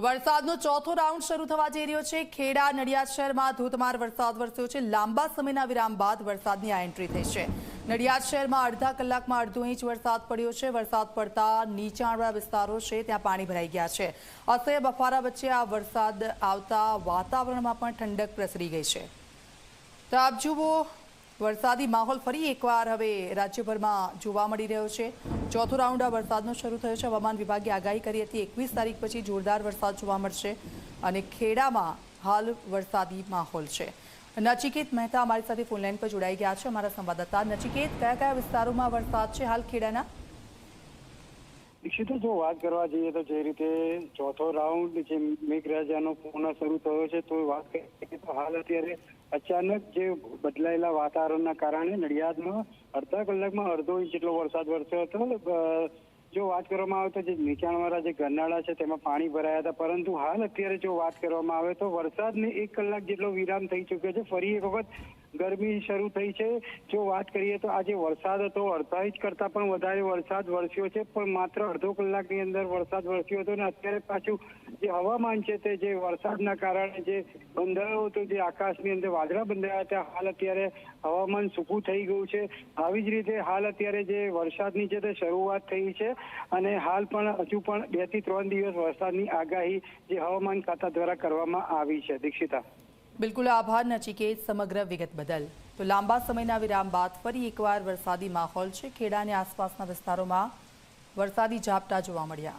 વરસાદનો ચોથો રાઉન્ડ શરૂ થવા જઈ રહ્યો છે. ખેડા, નડિયાદ શહેરમાં ધોધમાર વરસાદ વરસ્યો છે. લાંબા સમયના વિરામ બાદ વરસાદની આ એન્ટ્રી થઈ છે. નડિયાદ શહેરમાં અડધા કલાકમાં અડધો ઇંચ વરસાદ પડ્યો છે. વરસાદ પડતા નીચાણવાળા વિસ્તારો છે, ત્યાં પાણી ભરાઈ ગયા છે. અસહ્ય બફારા વચ્ચે આ વરસાદ આવતા વાતાવરણમાં પણ ઠંડક પ્રસરી ગઈ છે. તો આપ જુઓ વરસાદી માહોલ ફરી એકવાર હવે રાજ્યભરમાં જોવા મળી રહ્યો છે. ચોથો રાઉન્ડ આ વરસાદનો શરૂ થયો છે. હવામાન વિભાગે આગાહી કરી હતી, એકવીસ તારીખ પછી જોરદાર વરસાદ જોવા મળશે અને ખેડામાં હાલ વરસાદી માહોલ છે. નચિકેત મહેતા અમારી સાથે ફોનલાઈન પર જોડાઈ ગયા છે. અમારા સંવાદદાતા નચિકેત, કયા કયા વિસ્તારોમાં વરસાદ છે? હાલ ખેડાના દીક્ષિતો જો વાત કરવા જઈએ તો જે રીતે ચોથો રાઉન્ડ જે મેઘરાજાનો પુનઃ શરૂ થયો છે, તો વાત કરીએ તો હાલ અત્યારે અચાનક જે બદલાયેલા વાતાવરણના કારણે નડિયાદમાં અડધા કલાકમાં અડધો ઇંચ જેટલો વરસાદ વરસ્યો હતો. જો વાત કરવામાં આવે તો જે નીચાણવાળા જે ગરનાળા છે, તેમાં પાણી ભરાયા હતા. પરંતુ હાલ અત્યારે જો વાત કરવામાં આવે તો વરસાદને એક કલાક જેટલો વિરામ થઈ ચૂક્યો છે. ફરી એક વખત ગરમી શરૂ થઈ છે. જો વાત કરીએ તો આજે વરસાદ હતો. ઇંચ કરતા પણ વધારે વરસાદ વરસ્યો છે. પણ માત્ર અડધો કલાકની અંદર વરસાદ વરસ્યો હતો અને અત્યારે પાછું જે હવામાન છે તે જે વરસાદના કારણે જે બંધાયો હતો જે આકાશની અંદર વાદળા બંધાયા હતા, હાલ અત્યારે હવામાન સૂકું થઈ ગયું છે. આવી જ રીતે હાલ અત્યારે જે વરસાદની છે તે શરૂઆત થઈ છે અને હાલ પણ હજુ પણ બેથી ત્રણ દિવસ વરસાદની આગાહી જે હવામાન ખાતા દ્વારા કરવામાં આવી છે. દીક્ષિતા. બિલકુલ આભાર, નચિકેત, સમગ્ર વિગત બદલ. તો લાંબા સમયના વિરામ બાદ ફરી એકવાર વરસાદી માહોલ છે. ખેડા અને આસપાસના વિસ્તારોમાં વરસાદી ઝાપટા જોવા મળ્યા.